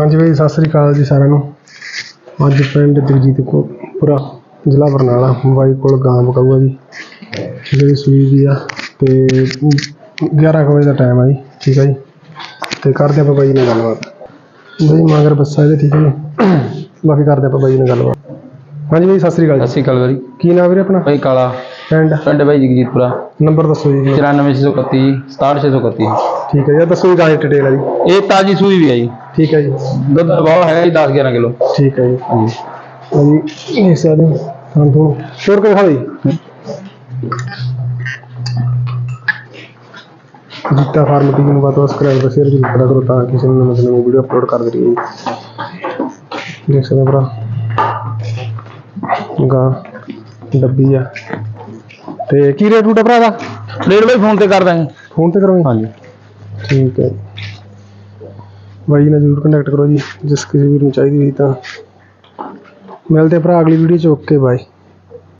ਹਾਂਜੀ ਬਾਈ ਸਤਿ ਸ੍ਰੀ ਅਕਾਲ ਜੀ ਸਾਰਿਆਂ ਨੂੰ। ਅੱਜ ਪਿੰਡ ਜਗਜੀਤ ਪੁਰਾ ਜ਼ਿਲ੍ਹਾ ਬਰਨਾਲਾ ਬਾਈ ਕੋਲ ਗਾਂ ਬਕਾਊਗਾ ਜੀ। ਜਿਹੜੀ ਸੂਈ ਦੀ ਆ ਤੇ 11 ਕੁ ਵਜੇ ਦਾ ਟਾਈਮ ਆ ਜੀ ਠੀਕ ਆ ਜੀ। ਤੇ ਕਰਦੇ ਆਪਾਂ ਬਾਈ ਨਾਲ ਗੱਲਬਾਤ। ਬਾਈ ਮਗਰ ਬੱਸਾ ਇਹਦੇ ਠੀਕ ਜੀ ਬਾਕੀ ਕਰਦੇ ਆਪਾਂ ਬਾਈ ਨਾਲ ਗੱਲਬਾਤ। ਹਾਂਜੀ ਬਾਈ ਸਤਿ ਸ੍ਰੀ ਅਕਾਲ ਸਤਿ ਜੀ ਸ਼੍ਰੀ ਅਕਾਲ ਵੀਰੇ ਕੀ ਨਾਮ ਵੀਰੇ ਆਪਣਾ? ਭਾਈ ਕਾਲਾ। ਪਿੰਡ? ਪਿੰਡ ਭਾਈ ਜਗਜੀਤਪੁਰਾ। ਨੰਬਰ ਦੱਸੋ ਜੀ। 94631 67631 ਠੀਕ ਹੈ ਜੀ ਦੱਸੋ ਜੀ ਗਾਂ ਦੀ ਡਿਟੇਲ ਆ ਜੀ। ਇਹ ਤਾਜੀ ਸੂਈ ਵੀ ਆ ਜੀ। ਠੀਕ ਹੈ ਜੀ। ਦੁੱਧ ਬਹੁਤ ਹੈ ਜੀ 10 11 ਕਿਲੋ। ਠੀਕ ਹੈ ਜੀ। ਹਾਂਜੀ। ਹਾਂਜੀ ਇਹ ਸਕਦੇ ਹੋ ਹਾਂ ਤੋਂ ਸ਼ੋਰ ਕੇ ਦਿਖਾ ਜੀ ਜਿੱਤਾ ਫਾਰਮ ਦੀ ਨੂੰ ਬਾਤ ਸਬਸਕ੍ਰਾਈਬ ਕਰ ਸ਼ੇਅਰ ਜ਼ਰੂਰ ਕਰੋ ਤਾਂ ਕਿਸੇ ਨੂੰ ਨਵੀਂ ਵੀਡੀਓ ਅਪਲੋਡ ਕਰ ਦਈਏ। ਜੀ ਦੇਖ ਸਕਦੇ ਹੋ ਭਰਾ। ਗਾ ਡੱਬੀ ਆ। ਤੇ ਕੀ ਰੇਟ ਰੂਟ ਭਰਾ ਦਾ ਰੇਟ ਭਾਈ ਫੋਨ ਤੇ ਕਰ ਦਾਂਗੇ। ਫੋਨ ਤੇ ਕਰੋਗੇ? ਹਾਂਜੀ। ਠੀਕ ਹੈ। ਜੀ ਬਾਈ ਨਾਲ ਜ਼ਰੂਰ ਕੰਟੈਕਟ ਕਰੋ ਜੀ, ਜਿਸ ਕਿਸੇ ਵੀਰ ਨੂੰ ਚਾਹੀਦੀ ਹੋਈ ਤਾਂ। ਮਿਲਦੇ ਆ ਭਰਾ ਅਗਲੀ ਵੀਡੀਓ ਚ ਓਕੇ ਬਾਏ